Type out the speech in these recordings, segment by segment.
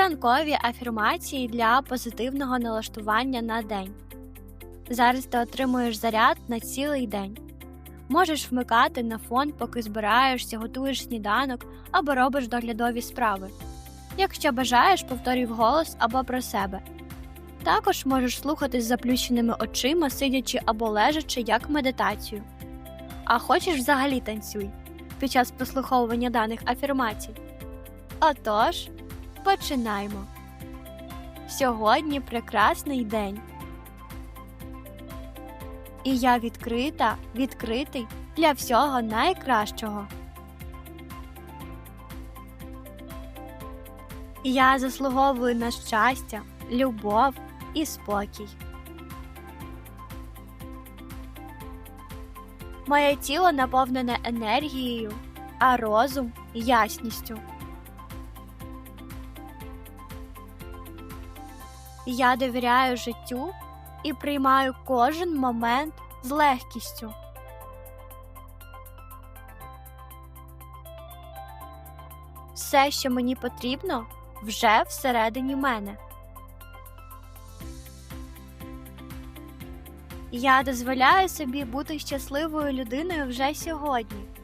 Ранкові афірмації для позитивного налаштування на день. Зараз ти отримуєш заряд на цілий день. Можеш вмикати на фон, поки збираєшся, готуєш сніданок або робиш доглядові справи. Якщо бажаєш, повторюй вголос або про себе. Також можеш слухати з заплющеними очима, сидячи або лежачи як медитацію. А хочеш взагалі танцюй під час прослуховування даних афірмацій. Отож, починаємо. Сьогодні прекрасний день. І я відкрита, відкритий для всього найкращого. Я заслуговую на щастя, любов і спокій. Моє тіло наповнене енергією, а розум ясністю. Я довіряю життю і приймаю кожен момент з легкістю. Все, що мені потрібно, вже всередині мене. Я дозволяю собі бути щасливою людиною вже сьогодні.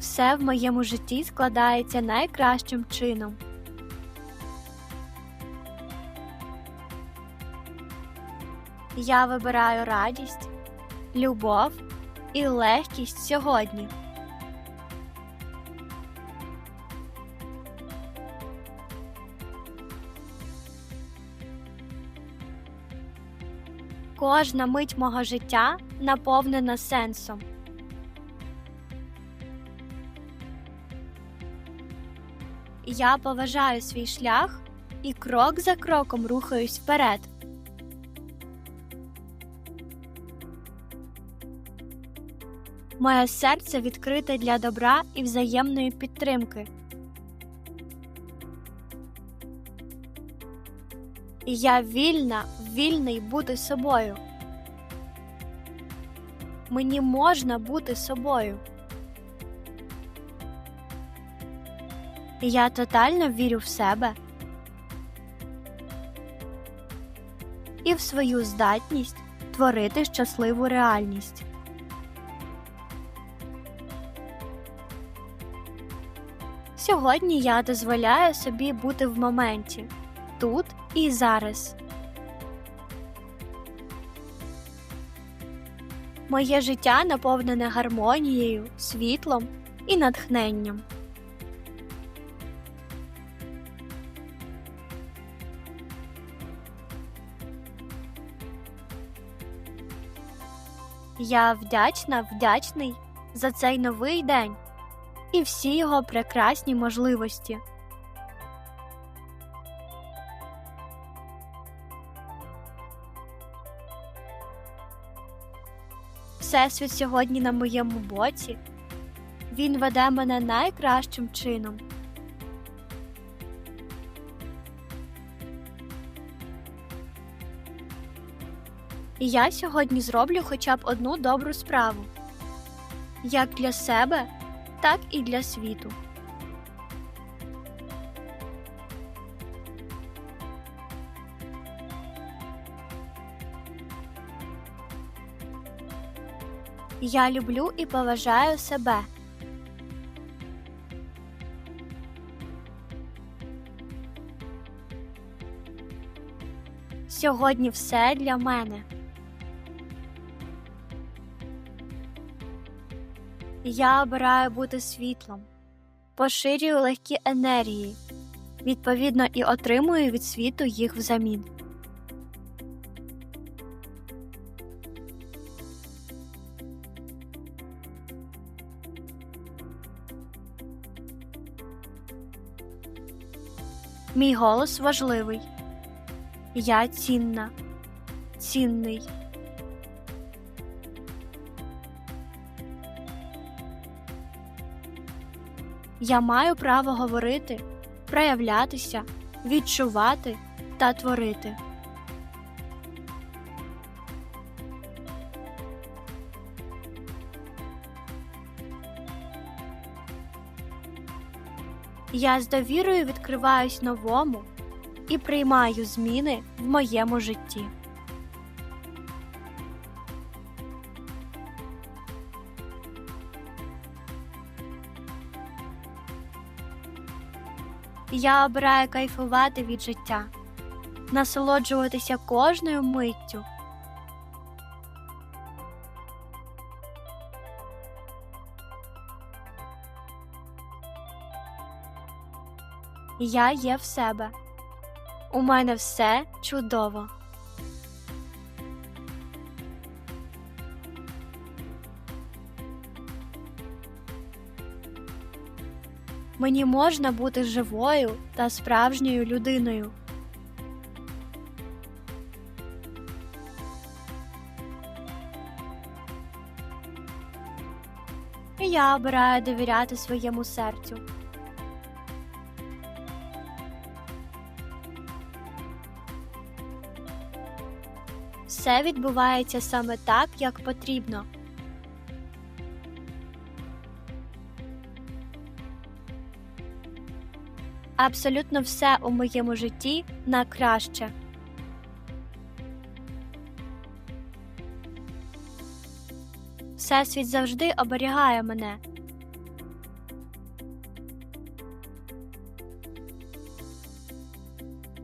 Все в моєму житті складається найкращим чином. Я вибираю радість, любов і легкість сьогодні. Кожна мить мого життя наповнена сенсом. Я поважаю свій шлях і крок за кроком рухаюсь вперед. Моє серце відкрите для добра і взаємної підтримки. І я вільна, вільний бути собою. Мені можна бути собою. Я тотально вірю в себе і в свою здатність творити щасливу реальність. Сьогодні я дозволяю собі бути в моменті тут і зараз. Моє життя наповнене гармонією, світлом і натхненням. Я вдячна, вдячний за цей новий день і всі його прекрасні можливості. Всесвіт сьогодні на моєму боці. Він веде мене найкращим чином. І я сьогодні зроблю хоча б одну добру справу як для себе, так і для світу. Я люблю і поважаю себе. Сьогодні все для мене. Я обираю бути світлом, поширюю легкі енергії, відповідно і отримую від світу їх взамін. Мій голос важливий. Я цінна, цінний. Я маю право говорити, проявлятися, відчувати та творити. Я з довірою відкриваюсь новому і приймаю зміни в моєму житті. Я обираю кайфувати від життя, насолоджуватися кожною миттю. Я є в себе. У мене все чудово. Мені можна бути живою та справжньою людиною. Я обираю довіряти своєму серцю. Все відбувається саме так, як потрібно. Абсолютно все у моєму житті на краще. Всесвіт завжди оберігає мене.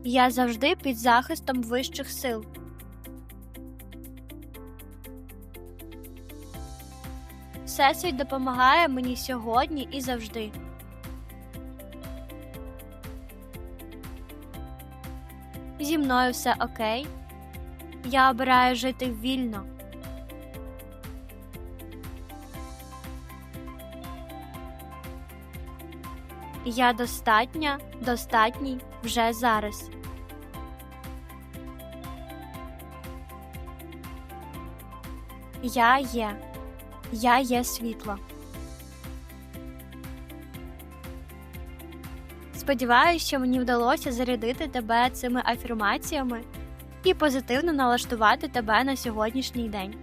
Я завжди під захистом вищих сил. Всесвіт допомагає мені сьогодні і завжди. Зі мною все окей. Я обираю жити вільно. Я достатня, достатній вже зараз. Я є. Я є світло. Сподіваюся, що мені вдалося зарядити тебе цими афірмаціями і позитивно налаштувати тебе на сьогоднішній день.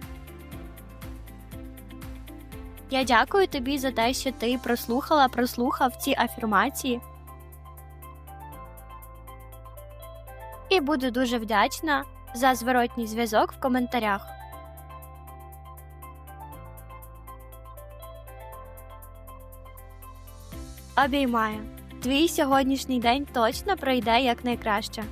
Я дякую тобі за те, що ти прослухала, прослухав ці афірмації. І буду дуже вдячна за зворотній зв'язок в коментарях. Обіймаю. Твій сьогоднішній день точно пройде якнайкраще.